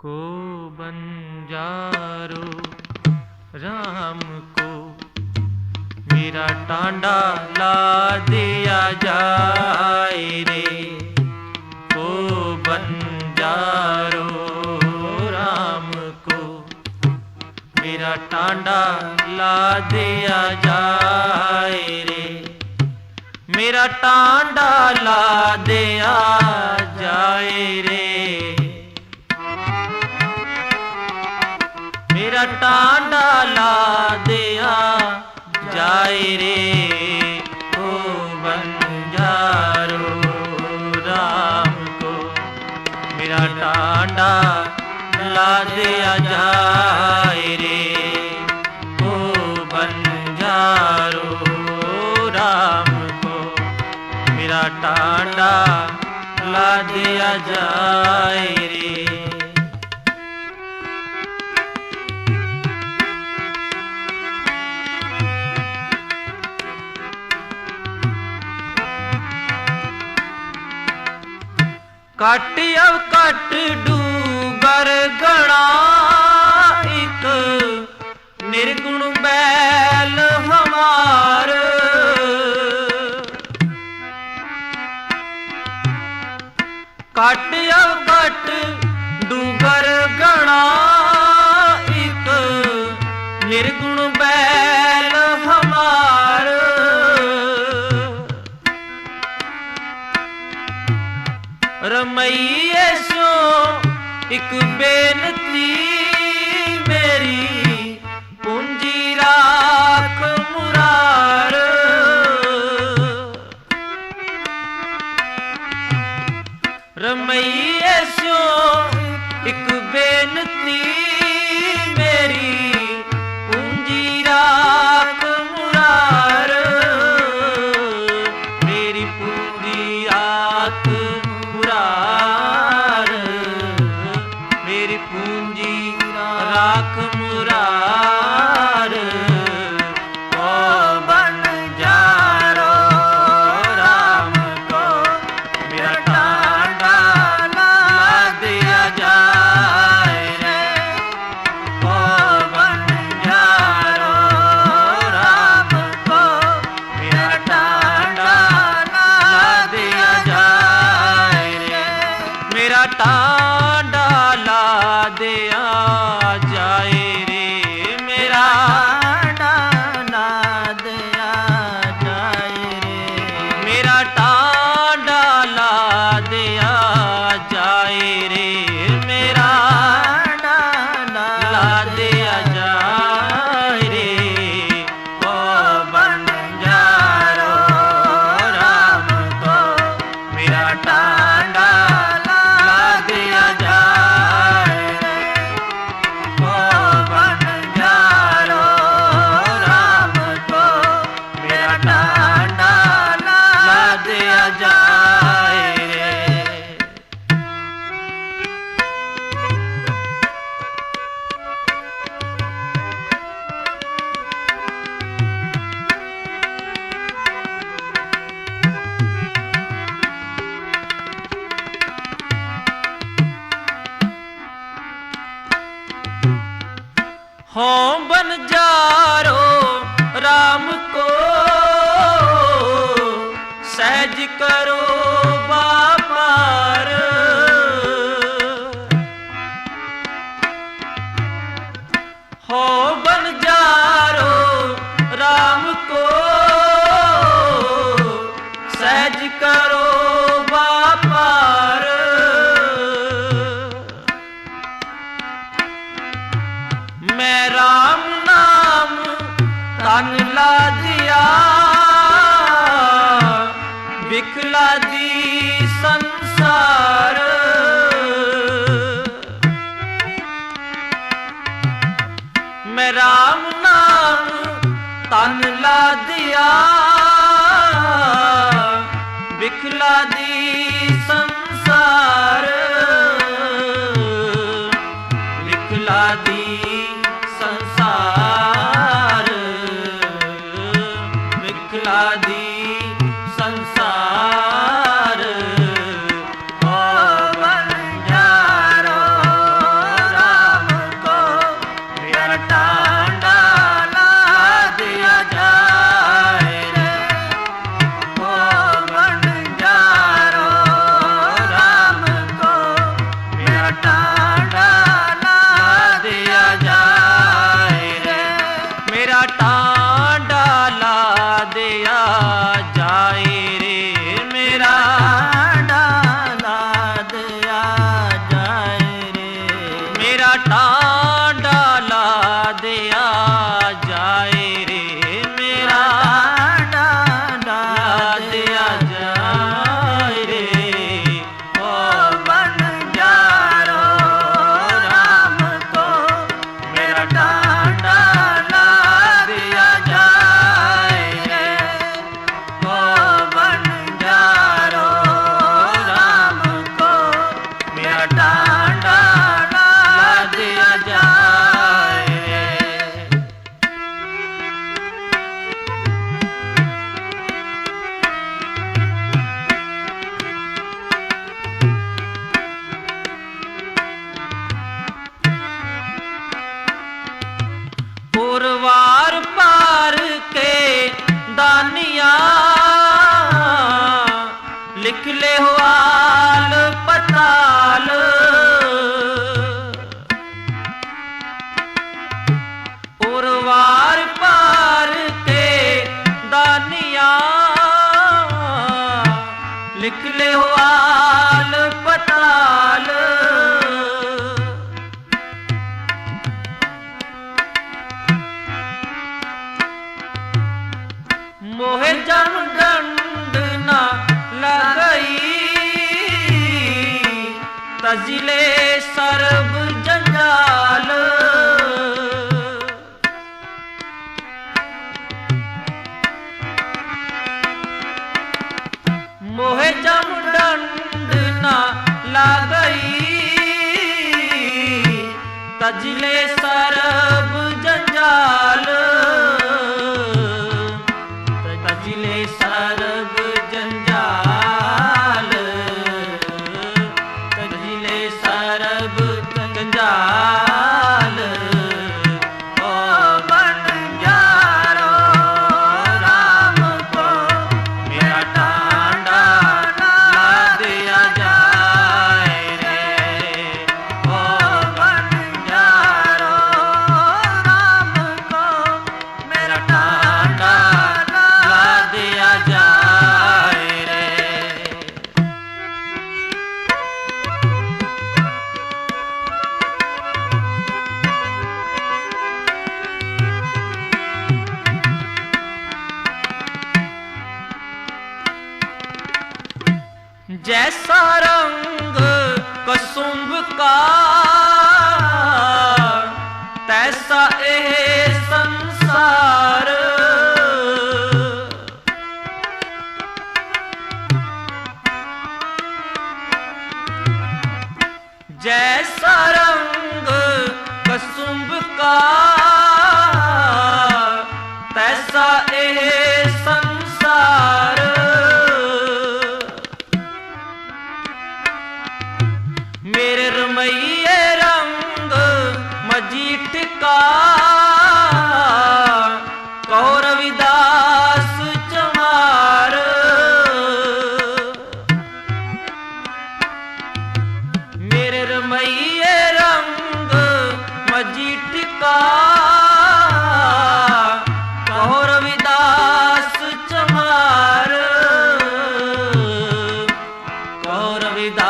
को बंजारो राम को मेरा टांडा ला दिया जाए रे को बंजारो राम को मेरा टांडा ला दिया जाए रे मेरा टांडा ला दिया जाए रे ਜਟਾ ਡਾਲਾ ਦਿਆ। ਜਾਏ ਰੇ, ਹੋ ਬੰਜਾਰੋ ਰਾਮ ਕੋ। ਮੇਰਾ ਟਾਂਡਾ ਲਾ ਦਿਆ, ਜਾਏ ਰੇ, ਹੋ ਬੰਜਾਰੋ ਰਾਮ ਕੋ। ਮੇਰਾ ਟਾਂਡਾ ਲਾ ਦਿਆ, ਜਾਏ ਘਟ ਅਵ ਘਟ ਡੂਬਰ ਗਣਾ ਇਕ ਨਿਰਗੁਣ ਬੈਲ ਹਮਾਰ। ਘਟ ਅਵ ਘਟ ਰਮਈਏ ਸੋ ਇੱਕ ਬੇਨਤੀ ਮੇਰੀ। ਮੇਰਾ ਲਾ ਦਿਆ ਹੋਂ ਬਨ ਜਾਰੋ दिखला दी மாட்டான் ਮੰਜ਼ਿਲੇ ਸਰਬ ਜੰਜਾਲ। ਮੋਹਿ ਚਮਡੰਡ ਨਾ ਲਾਗਈ। ਤਜਲੇ 跟着啊 जैसा रंग कसुंभ का तैसा ए संसार जैसा रंग कसुंभ का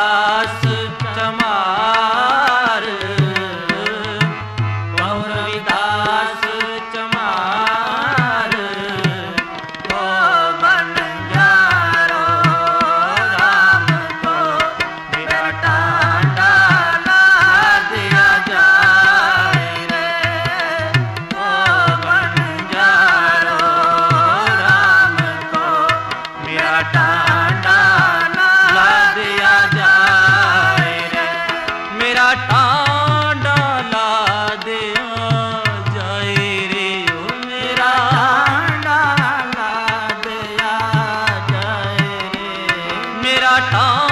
दास காட்டா